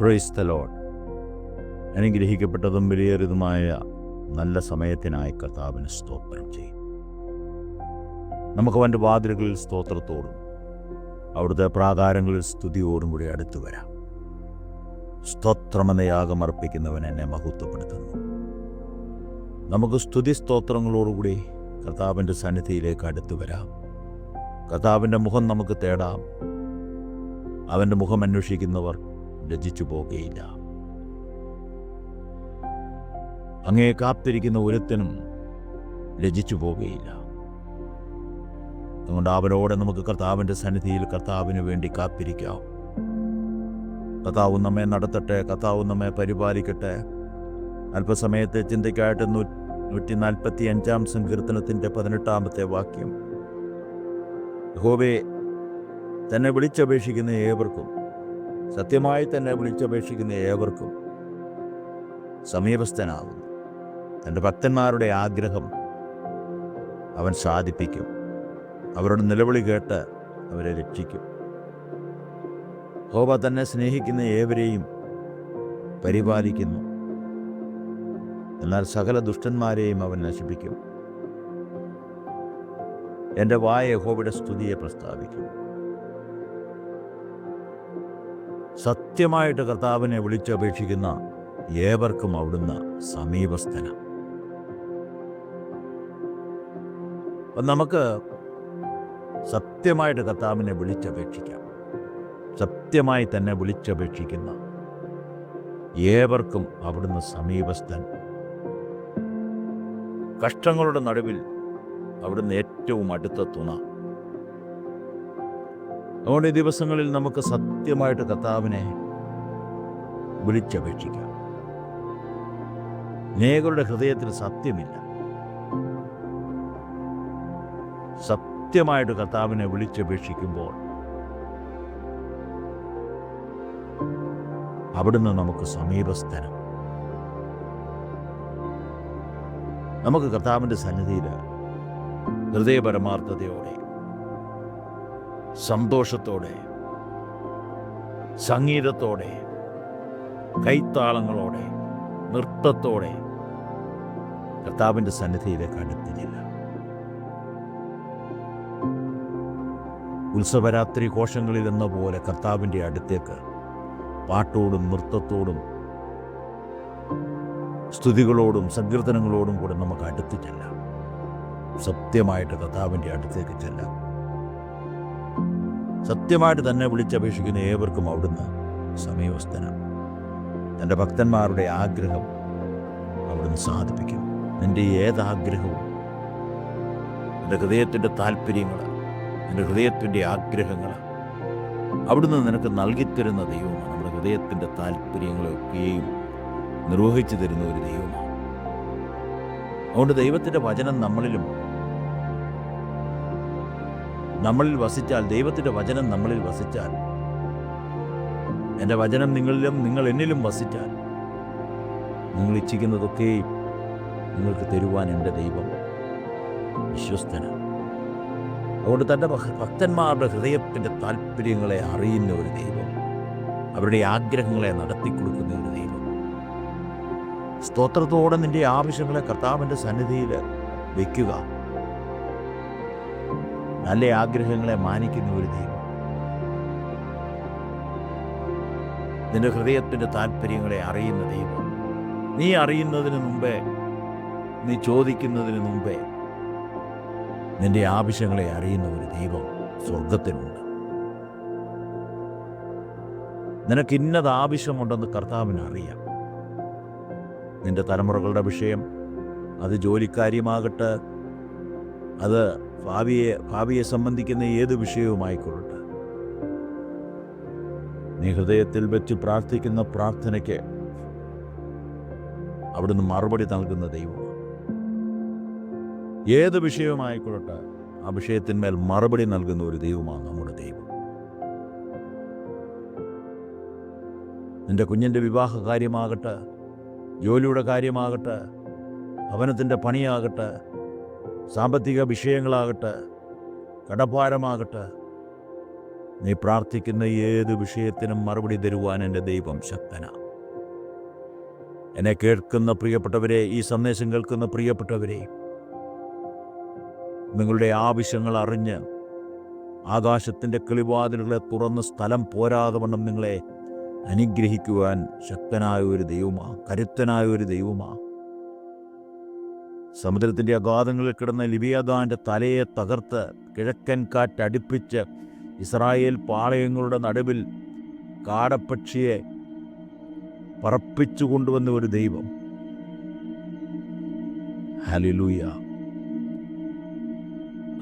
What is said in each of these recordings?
Praise the അനുഗ്രഹിക്കപ്പെട്ടതും വിലയേറിയതുമായ നല്ല സമയത്തിനായി കർത്താവിന് സ്തോത്രം ചെയ്യും. നമുക്ക് അവന്റെ വാതിലുകളിൽ സ്തോത്രത്തോടും അവിടുത്തെ പ്രാകാരങ്ങളിൽ സ്തുതിയോടും കൂടി അടുത്തു വരാം. സ്തോത്രമെന്ന യാഗം അർപ്പിക്കുന്നവൻ എന്നെ മഹത്വപ്പെടുത്തുന്നു. നമുക്ക് സ്തുതി സ്തോത്രങ്ങളോടുകൂടി കർത്താവിന്റെ സന്നിധിയിലേക്ക് അടുത്തു വരാം. കർത്താവിന്റെ മുഖം നമുക്ക് തേടാം. അവന്റെ മുഖം അന്വേഷിക്കുന്നവർ ലജിച്ചു പോകുകയില്ല അങ്ങേ കാത്തിരിക്കുന്ന ഒരുത്തനും ലജ്ജിച്ചു പോകുകയില്ല അതുകൊണ്ട് അവനോടെ നമുക്ക് കർത്താവിന്റെ സന്നിധിയിൽ കർത്താവിന് വേണ്ടി കാത്തിരിക്കാം. കർത്താവ് നമ്മെ നടത്തട്ടെ കർത്താവ് നമ്മെ പരിപാലിക്കട്ടെ. അല്പസമയത്തെ ചിന്തയ്ക്കായിട്ട് നൂറ്റി നാൽപ്പത്തി അഞ്ചാം സങ്കീർത്തനത്തിന്റെ പതിനെട്ടാമത്തെ വാക്യം. ഹോബെ തന്നെ വിളിച്ചപേക്ഷിക്കുന്ന ഏവർക്കും സത്യമായി തന്നെ വിളിച്ചപേക്ഷിക്കുന്ന ഏവർക്കും സമീപസ്ഥനാകുന്നു. തന്റെ ഭക്തന്മാരുടെ ആഗ്രഹം അവൻ സാധിപ്പിക്കും. അവരുടെ നിലവിളി കേട്ട് അവരെ രക്ഷിക്കും. ഹോബ തന്നെ സ്നേഹിക്കുന്ന ഏവരെയും പരിപാലിക്കുന്നു. എന്നാൽ സകല ദുഷ്ടന്മാരെയും അവൻ നശിപ്പിക്കും. എന്റെ വായ യഹോവയുടെ സ്തുതിയെ പ്രസ്താവിക്കും. സത്യമായിട്ട് കർത്താവിനെ വിളിച്ചപേക്ഷിക്കുന്ന ഏവർക്കും അവിടുന്ന് സമീപസ്ഥന. നമുക്ക് സത്യമായിട്ട് കർത്താവിനെ വിളിച്ചപേക്ഷിക്കാം. സത്യമായി തന്നെ വിളിച്ചപേക്ഷിക്കുന്ന ഏവർക്കും അവിടുന്ന് സമീപസ്ഥൻ. കഷ്ടങ്ങളുടെ നടുവിൽ അവിടുന്ന് ഏറ്റവും അടുത്ത തുണ ഈ ദിവസങ്ങളിൽ നമുക്ക് സത്യമായിട്ട് കർത്താവിനെ വിളിച്ചപേക്ഷിക്കാം. നേകളുടെ ഹൃദയത്തിൽ സത്യമില്ല. സത്യമായിട്ട് കർത്താവിനെ വിളിച്ചപേക്ഷിക്കുമ്പോൾ അവിടുന്ന് നമുക്ക് സമീപസ്ഥനം. നമുക്ക് കർത്താവിന്റെ സന്നിധിയിൽ ഹൃദയപരമാർത്ഥതയോടെ സന്തോഷത്തോടെ സംഗീതത്തോടെ കൈത്താളങ്ങളോടെ നൃത്തത്തോടെ കർത്താവിന്റെ സന്നിധിയിലേക്ക് അടുത്തില്ല ഉത്സവരാത്രി കോശങ്ങളിൽ എന്ന പോലെ കർത്താവിന്റെ അടുത്തേക്ക് പാട്ടോടും നൃത്തത്തോടും സ്തുതികളോടും സങ്കീർത്തനങ്ങളോടും കൂടെ നമുക്ക് അടുത്ത് ചെല്ലാം. സത്യമായിട്ട് കർത്താവിന്റെ അടുത്തേക്ക് ചെല്ലാം. സത്യമായിട്ട് തന്നെ വിളിച്ചപേക്ഷിക്കുന്ന ഏവർക്കും അവിടുന്ന് സമയോസ്തനം തന്റെ ഭക്തന്മാരുടെ ആഗ്രഹം അവിടുന്ന് സാധിപ്പിക്കും. നിന്റെ ഏതാഗ്രഹവും നിന്റെ ഹൃദയത്തിന്റെ താല്പര്യങ്ങൾ നിന്റെ ഹൃദയത്തിന്റെ ആഗ്രഹങ്ങൾ അവിടുന്ന് നിനക്ക് നൽകിത്തരുന്ന ദൈവമാണ്. നമ്മുടെ ഹൃദയത്തിന്റെ താല്പര്യങ്ങളൊക്കെയും നിർവഹിച്ചു തരുന്ന ഒരു ദൈവമാണ്. അതുകൊണ്ട് ദൈവത്തിന്റെ വചനം നമ്മളിലും നമ്മളിൽ വസിച്ചാൽ ദൈവത്തിന്റെ വചനം നമ്മളിൽ വസിച്ചാൽ എന്റെ വചനം നിങ്ങളിലും നിങ്ങൾ എന്നിലും വസിച്ചാൽ നിങ്ങൾ ഇച്ഛിക്കുന്നതൊക്കെയും നിങ്ങൾക്ക് തരുവാൻ എന്റെ ദൈവം വിശ്വസ്തനാണ്. അതുകൊണ്ട് തന്റെ ഭക്തന്മാരുടെ ഹൃദയത്തിന്റെ താല്പര്യങ്ങളെ അറിയുന്ന ഒരു ദൈവം അവരുടെ ആഗ്രഹങ്ങളെ നടത്തിക്കൊടുക്കുന്ന ഒരു ദൈവം. സ്തോത്രത്തോടെ നിന്റെ ആവശ്യങ്ങളെ കർത്താവിന്റെ സന്നിധിയിൽ വയ്ക്കുക നല്ല ആഗ്രഹങ്ങളെ മാനിക്കുന്ന ഒരു ദൈവം. നിന്റെ ഹൃദയത്തിന്റെ താല്പര്യങ്ങളെ അറിയുന്ന ദൈവം. നീ അറിയുന്നതിന് മുമ്പേ നീ ചോദിക്കുന്നതിന് മുമ്പേ നിന്റെ ആവശ്യങ്ങളെ അറിയുന്ന ഒരു ദൈവം സ്വർഗത്തിനുണ്ട് നിനക്ക് ഇന്നത് ആവശ്യമുണ്ടെന്ന് കർത്താവിന് അറിയാം. നിന്റെ തലമുറകളുടെ വിഷയം അത് ജോലിക്കാര്യമാകട്ടെ അത് ഭാവിയെ ഭാവിയെ സംബന്ധിക്കുന്ന ഏത് വിഷയവുമായിക്കൊള്ളട്ടെ. നീ ഹൃദയത്തിൽ വെച്ച് പ്രാർത്ഥിക്കുന്ന പ്രാർത്ഥനയ്ക്ക് അവിടുന്ന് മറുപടി നൽകുന്ന ദൈവമാണ് ഏത് വിഷയവുമായിക്കൊള്ളട്ടെ ആ വിഷയത്തിന്മേൽ മറുപടി നൽകുന്ന ഒരു ദൈവമാണ് നമ്മുടെ ദൈവം. നിന്റെ കുഞ്ഞിന്റെ വിവാഹ കാര്യമാകട്ടെ ജോലിയുടെ കാര്യമാകട്ടെ ഭവനത്തിന്റെ പണിയാകട്ടെ സാമ്പത്തിക വിഷയങ്ങളാകട്ടെ കടഭാരമാകട്ടെ നീ പ്രാർത്ഥിക്കുന്ന ഏത് വിഷയത്തിനും മറുപടി തരുവാൻ എന്റെ ദൈവം ശക്തനാ. എന്നെ കേൾക്കുന്ന പ്രിയപ്പെട്ടവരെ ഈ സന്ദേശം കേൾക്കുന്ന പ്രിയപ്പെട്ടവരെ നിങ്ങളുടെ ആവശ്യങ്ങൾ അറിഞ്ഞ് ആകാശത്തിന്റെ കിളിവാതിലുകളെ തുറന്ന് സ്ഥലം പോരാതെ വണ്ണം നിങ്ങളെ അനുഗ്രഹിക്കുവാൻ ശക്തനായ ഒരു ദൈവമാ കരുത്തനായ ഒരു ദൈവമാ. സമുദ്രത്തിന്റെ അഗാധങ്ങളിൽ കിടന്ന ലിബിയദാന്റെ തലയെ തകർത്ത് കിഴക്കൻ കാറ്റടിപ്പിച്ച് ഇസ്രായേൽ പാളയങ്ങളുടെ നടുവിൽ കാടപ്പക്ഷിയെ പറപ്പിച്ചു കൊണ്ടുവന്ന ഒരു ദൈവം. ഹലിലൂയ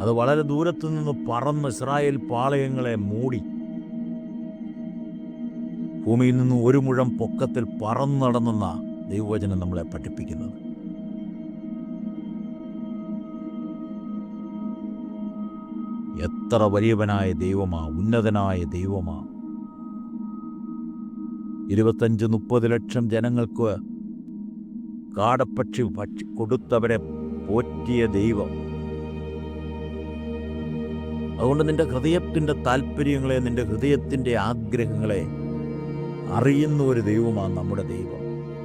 അത് വളരെ ദൂരത്തു നിന്ന് പറന്ന് ഇസ്രായേൽ പാളയങ്ങളെ മൂടി. ഭൂമിയിൽ നിന്ന് ഒരു മുഴം പൊക്കത്തിൽ പറന്നു നടന്നെന്ന ദൈവവചനം നമ്മളെ പഠിപ്പിക്കുന്നത്. എത്ര വലിയവനായ ദൈവമാ ഉന്നതനായ ദൈവമാ. ഇരുപത്തഞ്ച് മുപ്പത് ലക്ഷം ജനങ്ങൾക്ക് കാടപ്പക്ഷി ഭക്ഷി കൊടുത്തവരെ പോറ്റിയ ദൈവം. അതുകൊണ്ട് നിന്റെ ഹൃദയത്തിന്റെ താല്പര്യങ്ങളെ നിന്റെ ഹൃദയത്തിന്റെ ആഗ്രഹങ്ങളെ അറിയുന്ന ഒരു ദൈവമാണ് നമ്മുടെ ദൈവം.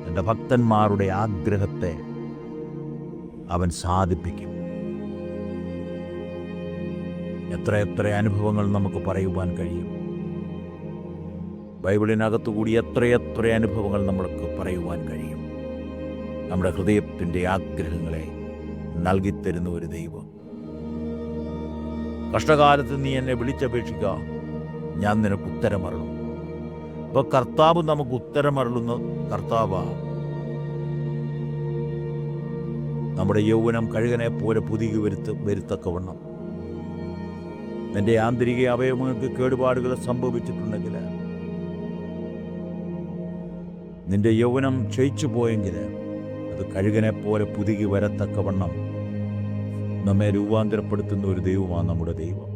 എന്റെ ഭക്തന്മാരുടെ ആഗ്രഹത്തെ അവൻ സാധിപ്പിക്കും. എത്ര എത്ര അനുഭവങ്ങൾ നമുക്ക് പറയുവാൻ കഴിയും? ബൈബിളിനകത്തുകൂടി എത്ര അനുഭവങ്ങൾ നമ്മൾക്ക് പറയുവാൻ കഴിയും? നമ്മുടെ ഹൃദയത്തിന്റെ ആഗ്രഹങ്ങളെ നൽകിത്തരുന്ന ഒരു ദൈവം. കഷ്ടകാലത്ത് നീ എന്നെ വിളിച്ചപേക്ഷിക്കുക ഞാൻ നിനക്ക് ഉത്തരമറളും അപ്പോൾ കർത്താവ് നമുക്ക് ഉത്തരമറളുന്ന കർത്താവാണ് നമ്മുടെ യൗവനം കഴുകനെ പോലെ പുതുകി വരുത്ത് വരുത്തക്കവണ്ണം. നിന്റെ ആന്തരിക അവയവങ്ങൾക്ക് കേടുപാടുകൾ സംഭവിച്ചിട്ടുണ്ടെങ്കിൽ നിന്റെ യൗവനം ക്ഷയിച്ചു പോയെങ്കിൽ അത് കഴുകനെ പോലെ പുതുകി വരത്തക്കവണ്ണം നമ്മെ രൂപാന്തരപ്പെടുത്തുന്ന ഒരു ദൈവമാണ് നമ്മുടെ ദൈവം.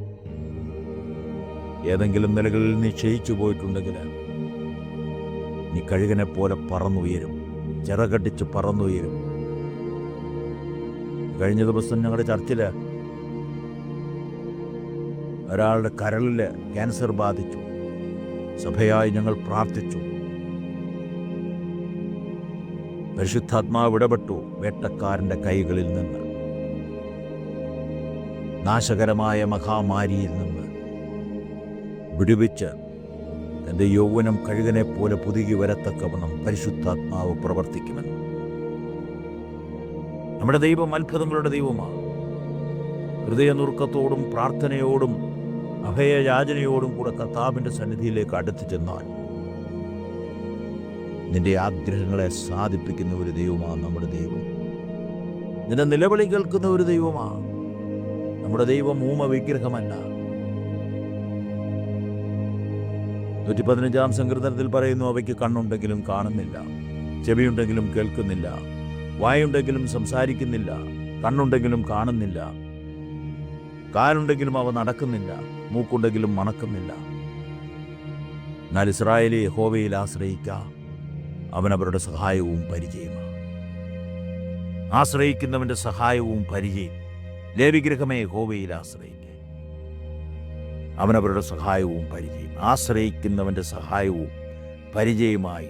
ഏതെങ്കിലും നിലകളിൽ നീ ക്ഷയിച്ചു പോയിട്ടുണ്ടെങ്കിൽ നീ കഴുകനെ പോലെ പറന്നുയരും ചിറകടിച്ച് പറന്നുയരും. കഴിഞ്ഞ ദിവസം ഞങ്ങളുടെ ചർച്ചിൽ ഒരാളുടെ കരളിൽ ക്യാൻസർ ബാധിച്ചു. സഭയായി ഞങ്ങൾ പ്രാർത്ഥിച്ചു. പരിശുദ്ധാത്മാവ് ഇടപെട്ടു വേട്ടക്കാരന്റെ കൈകളിൽ നിന്ന്. നാശകരമായ മഹാമാരിയിൽ നിന്ന് വിടുവിച്ച് എന്റെ യൗവനം കഴുകനെ പോലെ പുതുകി വരത്തക്കവണ്ണം പരിശുദ്ധാത്മാവ് പ്രവർത്തിക്കുമെന്ന്. നമ്മുടെ ദൈവം അത്ഭുതങ്ങളുടെ ദൈവമാണ് ഹൃദയനുറുക്കത്തോടും പ്രാർത്ഥനയോടും അഭയയാചനയോടും കൂടെ കർത്താവിന്റെ സന്നിധിയിലേക്ക് അടുത്തു ചെന്നാൽ നിന്റെ ആഗ്രഹങ്ങളെ സാധിപ്പിക്കുന്ന ഒരു ദൈവമാണ് നമ്മുടെ ദൈവം. നിന്റെ നിലവിളി കേൾക്കുന്ന ഒരു ദൈവമാണ് നമ്മുടെ ദൈവം ഊമ വിഗ്രഹമല്ല നൂറ്റി പതിനഞ്ചാം സങ്കീർത്തനത്തിൽ പറയുന്നു അവയ്ക്ക് കണ്ണുണ്ടെങ്കിലും കാണുന്നില്ല ചെവിയുണ്ടെങ്കിലും കേൾക്കുന്നില്ല വായുണ്ടെങ്കിലും സംസാരിക്കുന്നില്ല കണ്ണുണ്ടെങ്കിലും കാണുന്നില്ല കാലുണ്ടെങ്കിലും അവ നടക്കുന്നില്ല മൂക്കുണ്ടെങ്കിലും മണക്കുന്നില്ല. എന്നാൽ ഇസ്രായേലി യഹോവയിൽ ആശ്രയിക്ക അവൻ അവരുടെ സഹായവും പരിചയമാണ് ആശ്രയിക്കുന്നവന്റെ സഹായവും പരിചയം ലേവിഗ്രഹമേ യഹോവയിൽ ആശ്രയിക്കുക അവൻ അവരുടെ സഹായവും പരിചയം ആശ്രയിക്കുന്നവന്റെ സഹായവും പരിചയമായി.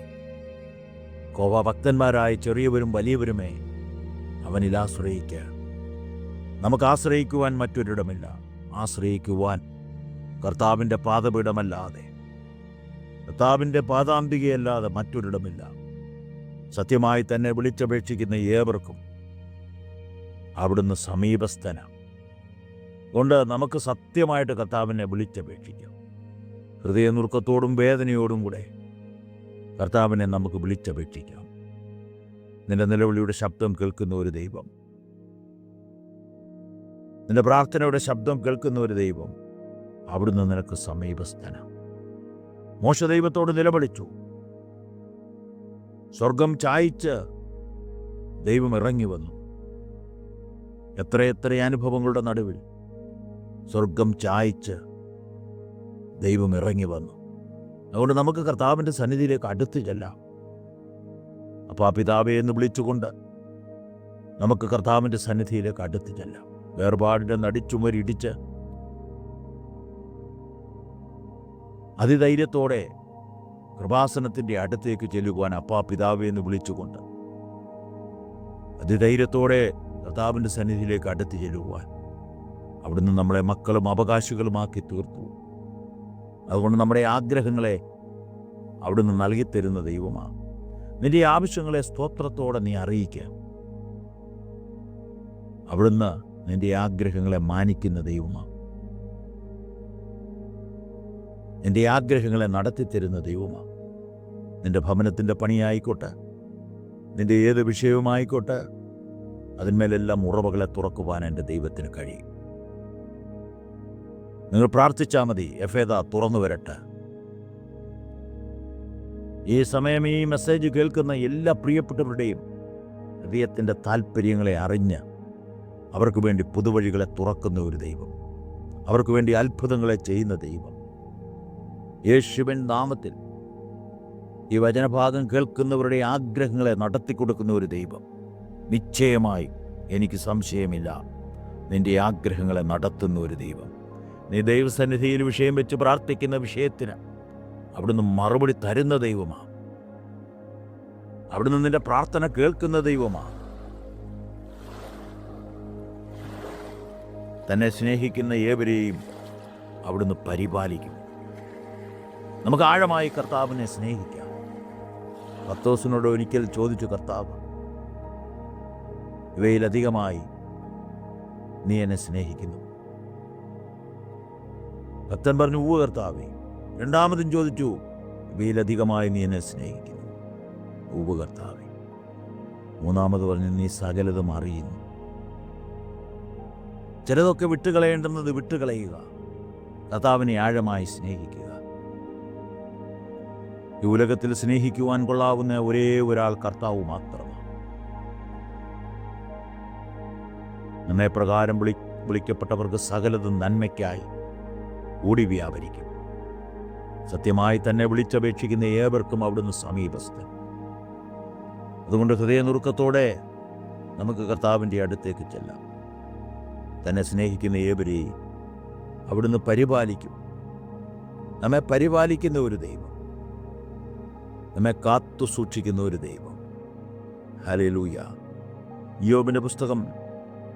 കോപഭക്തന്മാരായ ചെറിയവരും വലിയവരുമേ അവനിൽ ആശ്രയിക്കുക നമുക്ക് ആശ്രയിക്കുവാൻ മറ്റൊരിടമില്ല. ആശ്രയിക്കുവാൻ കർത്താവിന്റെ പാദപീഠമല്ലാതെ. കർത്താവിന്റെ പാദാന്തികയല്ലാതെ മറ്റൊരിടമില്ല. സത്യമായി തന്നെ വിളിച്ചപേക്ഷിക്കുന്ന ഏവർക്കും അവിടുന്ന് സമീപസ്ഥന. കൊണ്ട് നമുക്ക് സത്യമായിട്ട് കർത്താവിനെ വിളിച്ചപേക്ഷിക്കാം. ഹൃദയനുറുക്കത്തോടും വേദനയോടും കൂടെ കർത്താവിനെ നമുക്ക് വിളിച്ചപേക്ഷിക്കാം. നിന്റെ നിലവിളിയുടെ ശബ്ദം കേൾക്കുന്ന ഒരു ദൈവം നിന്റെ പ്രാർത്ഥനയുടെ ശബ്ദം കേൾക്കുന്ന ഒരു ദൈവം അവിടുന്ന് നിനക്ക് സമീപസ്ഥന മോശ ദൈവത്തോട് നിലവിളിച്ചു. സ്വർഗം ചായച്ച് ദൈവം ഇറങ്ങി വന്നു. എത്രയെത്ര അനുഭവങ്ങളുടെ നടുവിൽ സ്വർഗം ചായച്ച് ദൈവം ഇറങ്ങി വന്നു. അതുകൊണ്ട് നമുക്ക് കർത്താവിന്റെ സന്നിധിയിലേക്ക് അടുത്ത് ചെല്ലാം. അപ്പോൾ ആ പിതാവെ എന്ന് വിളിച്ചുകൊണ്ട് നമുക്ക് കർത്താവിന്റെ സന്നിധിയിലേക്ക് അടുത്ത് ചെല്ലാം. വേർപാടിന്റെ നടിച്ചുമരിടിച്ച് അതിധൈര്യത്തോടെ കൃപാസനത്തിന്റെ അടുത്തേക്ക് ചെല്ലുവാൻ അപ്പാ പിതാവേ എന്ന് വിളിച്ചുകൊണ്ട് അതിധൈര്യത്തോടെ കർത്താവിന്റെ സന്നിധിയിലേക്ക് അടുത്ത് ചെല്ലുവാൻ അവിടുന്ന് നമ്മളെ മക്കളും അവകാശികളുമാക്കി തീർത്തു. അതുകൊണ്ട് നമ്മുടെ ആഗ്രഹങ്ങളെ അവിടുന്ന് നൽകിത്തരുന്ന ദൈവമാണ് നിന്റെ ആവശ്യങ്ങളെ സ്തോത്രത്തോടെ നീ അറിയിക്കുക അവിടുന്ന് നിന്റെ ആഗ്രഹങ്ങളെ മാനിക്കുന്ന ദൈവമാണ് നിന്റെ ആഗ്രഹങ്ങളെ നടത്തിത്തരുന്ന ദൈവമാണ് നിന്റെ ഭവനത്തിന്റെ പണിയായിക്കോട്ടെ. നിന്റെ ഏത് വിഷയവുമായിക്കോട്ടെ. അതിന്മേലെല്ലാം ഉറവകളെ തുറക്കുവാൻ എന്റെ ദൈവത്തിന് കഴിയും. നിങ്ങൾ പ്രാർത്ഥിച്ചാൽ മതി എഫേദ തുറന്നു വരട്ടെ. ഈ സമയം ഈ മെസ്സേജ് കേൾക്കുന്ന എല്ലാ പ്രിയപ്പെട്ടവരുടെയും ഹൃദയത്തിന്റെ താല്പര്യങ്ങളെ അറിഞ്ഞ് അവർക്ക് വേണ്ടി പുതുവഴികളെ തുറക്കുന്ന ഒരു ദൈവം. അവർക്ക് വേണ്ടി അത്ഭുതങ്ങളെ ചെയ്യുന്ന ദൈവം. യേശുവിൻ നാമത്തിൽ ഈ വചനഭാഗം കേൾക്കുന്നവരുടെ ആഗ്രഹങ്ങളെ നടത്തിക്കൊടുക്കുന്ന ഒരു ദൈവം. നിശ്ചയമായി എനിക്ക് സംശയമില്ല. നിന്റെ ആഗ്രഹങ്ങളെ നടത്തുന്ന ഒരു ദൈവം. നീ ദൈവസന്നിധിയിൽ വിഷയം വെച്ച് പ്രാർത്ഥിക്കുന്ന വിഷയത്തിന് അവിടുന്ന് മറുപടി തരുന്ന ദൈവമാണ് അവിടുന്ന് നിന്റെ പ്രാർത്ഥന കേൾക്കുന്ന ദൈവമാണ് തന്നെ സ്നേഹിക്കുന്ന ഏവരെയും അവിടുന്ന് പരിപാലിക്കും. നമുക്ക് ആഴമായി കർത്താവിനെ സ്നേഹിക്കാം. പത്തോസിനോട് ഒരിക്കൽ ചോദിച്ചു കർത്താവ് ഇവയിലധികമായി നീ എന്നെ സ്നേഹിക്കുന്നു. ഭക്തൻ പറഞ്ഞു ഊവ് കർത്താവേ. രണ്ടാമതും ചോദിച്ചു ഇവയിലധികമായി നീ എന്നെ സ്നേഹിക്കുന്നു. ഊവ് കർത്താവേ. മൂന്നാമത് പറഞ്ഞു നീ സകലതും അറിയുന്നു. ചിലതൊക്കെ വിട്ടുകളയേണ്ടുന്നത് വിട്ടുകളയുക. കർത്താവിനെ ആഴമായി സ്നേഹിക്കുക. ഈ ഉലകത്തിൽ സ്നേഹിക്കുവാൻ കൊള്ളാവുന്ന ഒരേ ഒരാൾ കർത്താവ് മാത്രമാണ്. നിന്നെ പ്രകാരം വിളി വിളിക്കപ്പെട്ടവർക്ക് സകലതും നന്മയ്ക്കായി കൂടി വ്യാപരിക്കും. സത്യമായി തന്നെ വിളിച്ചപേക്ഷിക്കുന്ന ഏവർക്കും അവിടുന്ന് സമീപസ്ഥൻ. അതുകൊണ്ട് ഹൃദയനുറുക്കത്തോടെ നമുക്ക് കർത്താവിന്റെ അടുത്തേക്ക് ചെല്ലാം. തന്നെ സ്നേഹിക്കുന്ന ഏവരെയും അവിടുന്ന് പരിപാലിക്കും. നമ്മെ പരിപാലിക്കുന്ന ഒരു ദൈവം. നമ്മെ കാത്തു സൂക്ഷിക്കുന്ന ഒരു ദൈവം. ഹലേലൂയ യോബിന്റെ പുസ്തകം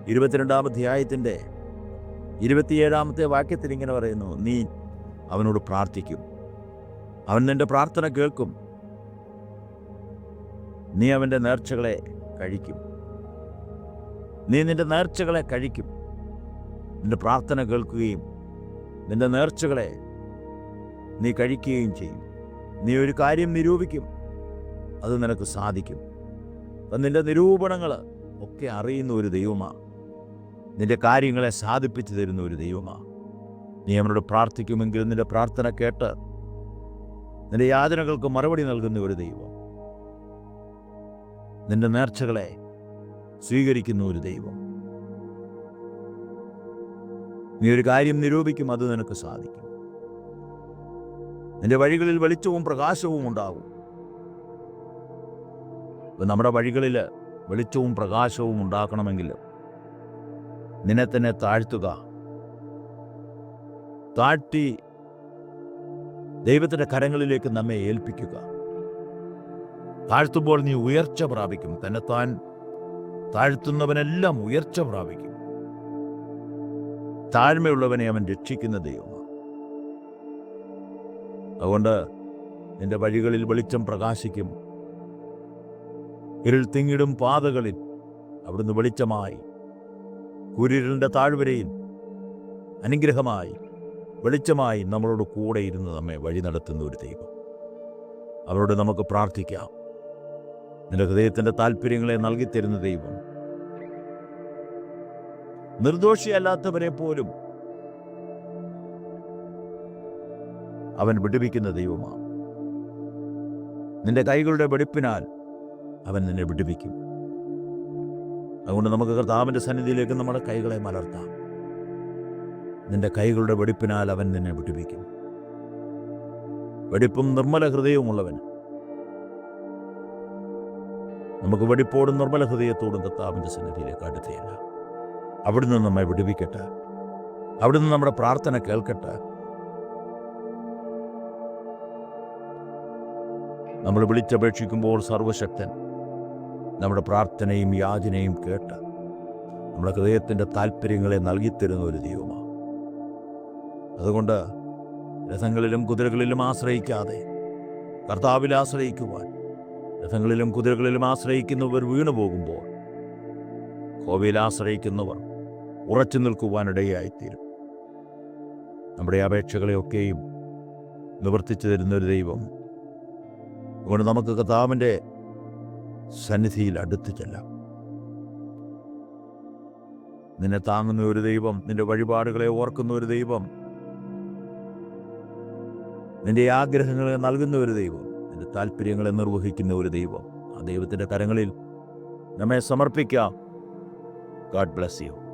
ഇരുപത്തിരണ്ടാം അധ്യായത്തിന്റെ ഇരുപത്തിയേഴാമത്തെ വാക്യത്തിൽ ഇങ്ങനെ പറയുന്നു നീ അവനോട് പ്രാർത്ഥിക്കും. അവൻ നിന്റെ പ്രാർത്ഥന കേൾക്കും. നീ അവന്റെ നേർച്ചകളെ കഴിക്കും. നീ നിന്റെ നേർച്ചകളെ കഴിക്കും. നിന്റെ പ്രാർത്ഥന കേൾക്കുകയും നിന്റെ നേർച്ചകളെ നീ കഴിക്കുകയും ചെയ്യും. നീ ഒരു കാര്യം നിരൂപിക്കും. അത് നിനക്ക് സാധിക്കും. അപ്പം നിന്റെ നിരൂപണങ്ങൾ ഒക്കെ അറിയുന്ന ഒരു ദൈവമാണ് നിന്റെ കാര്യങ്ങളെ സാധിപ്പിച്ചു തരുന്ന ഒരു ദൈവമാണ് നീ അവനോട് പ്രാർത്ഥിക്കുമെങ്കിൽ നിന്റെ പ്രാർത്ഥന കേട്ട് നിന്റെ യാതനകൾക്ക് മറുപടി നൽകുന്ന ഒരു ദൈവം. നിന്റെ നേർച്ചകളെ സ്വീകരിക്കുന്ന ഒരു ദൈവം. നീ ഒരു കാര്യം നിരൂപിക്കും അത് നിനക്ക് സാധിക്കും. നിന്റെ വഴികളിൽ വെളിച്ചവും പ്രകാശവും ഉണ്ടാകും. നമ്മുടെ വഴികളിൽ വെളിച്ചവും പ്രകാശവും ഉണ്ടാക്കണമെങ്കിൽ നിന്നെ തന്നെ താഴ്ത്തുക. താഴ്ത്തി ദൈവത്തിന്റെ കരങ്ങളിലേക്ക് നമ്മെ ഏൽപ്പിക്കുക. താഴ്ത്തുമ്പോൾ നീ ഉയർച്ച പ്രാപിക്കും. തന്നെത്താൻ താഴ്ത്തുന്നവനെല്ലാം ഉയർച്ച പ്രാപിക്കും. താഴ്മയുള്ളവനെ അവൻ രക്ഷിക്കുന്ന ദൈവമാണ് അതുകൊണ്ട് നിന്റെ വഴികളിൽ വെളിച്ചം പ്രകാശിക്കും. ഇരുൾ തിങ്ങിടും പാതകളിൽ അവിടുന്ന് വെളിച്ചമായി. കുരിരിന്റെ താഴ്വരയിൽ അനുഗ്രഹമായി വെളിച്ചമായി നമ്മളോട് കൂടെ ഇരുന്ന് നമ്മെ വഴി നടത്തുന്ന ഒരു ദൈവം. അവരോട് നമുക്ക് പ്രാർത്ഥിക്കാം. നിന്റെ ഹൃദയത്തിന്റെ താല്പര്യങ്ങളെ നൽകിത്തരുന്ന ദൈവം നിർദോഷിയല്ലാത്തവരെ പോലും അവൻ വിടുവിക്കുന്ന ദൈവമാണ്. നിന്റെ കൈകളുടെ വെടിപ്പിനാൽ അവൻ നിന്നെ വിടുവിക്കും. അതുകൊണ്ട് നമുക്ക് കർത്താവിന്റെ സന്നിധിയിലേക്ക് നമ്മുടെ കൈകളെ മലർത്താം. നിന്റെ കൈകളുടെ വെടിപ്പിനാൽ അവൻ നിന്നെ വിടുവിക്കും. വെടിപ്പും നിർമ്മല ഹൃദയവുമുള്ളവൻ. നമുക്ക് വെടിപ്പോടും നിർമ്മല ഹൃദയത്തോടും കർത്താവിന്റെ സന്നിധിയിലേക്ക് അടുത്തില്ല അവിടുന്ന് നമ്മെ വിടുവിക്കട്ടെ. അവിടുന്ന് നമ്മുടെ പ്രാർത്ഥന കേൾക്കട്ടെ. നമ്മൾ വിളിച്ചപേക്ഷിക്കുമ്പോൾ സർവശക്തൻ നമ്മുടെ പ്രാർത്ഥനയും യാചനയും കേട്ട് നമ്മുടെ ഹൃദയത്തിന്റെ താല്പര്യങ്ങളെ നൽകിത്തരുന്ന ഒരു ദൈവമാണ്. അതുകൊണ്ട് രഥങ്ങളിലും കുതിരകളിലും ആശ്രയിക്കാതെ കർത്താവിൽ ആശ്രയിക്കുവാൻ രഥങ്ങളിലും കുതിരകളിലും ആശ്രയിക്കുന്നവർ വീണു പോകുമ്പോൾ കോവയിൽ ആശ്രയിക്കുന്നവർ ഉറച്ചു നിൽക്കുവാനിടയായിത്തീരും. നമ്മുടെ അപേക്ഷകളെയൊക്കെയും നിവർത്തിച്ചു തരുന്ന ഒരു ദൈവം അതുകൊണ്ട് നമുക്ക് കർത്താവിന്റെ സന്നിധിയിൽ അടുത്ത് ചെല്ലാം. നിന്നെ താങ്ങുന്ന ഒരു ദൈവം നിന്റെ വഴിപാടുകളെ ഓർക്കുന്ന ഒരു ദൈവം നിന്റെ ആഗ്രഹങ്ങളെ നൽകുന്ന ഒരു ദൈവം നിന്റെ താല്പര്യങ്ങളെ നിർവഹിക്കുന്ന ഒരു ദൈവം. ആ ദൈവത്തിന്റെ കരങ്ങളിൽ നമ്മെ സമർപ്പിക്കാം. God bless you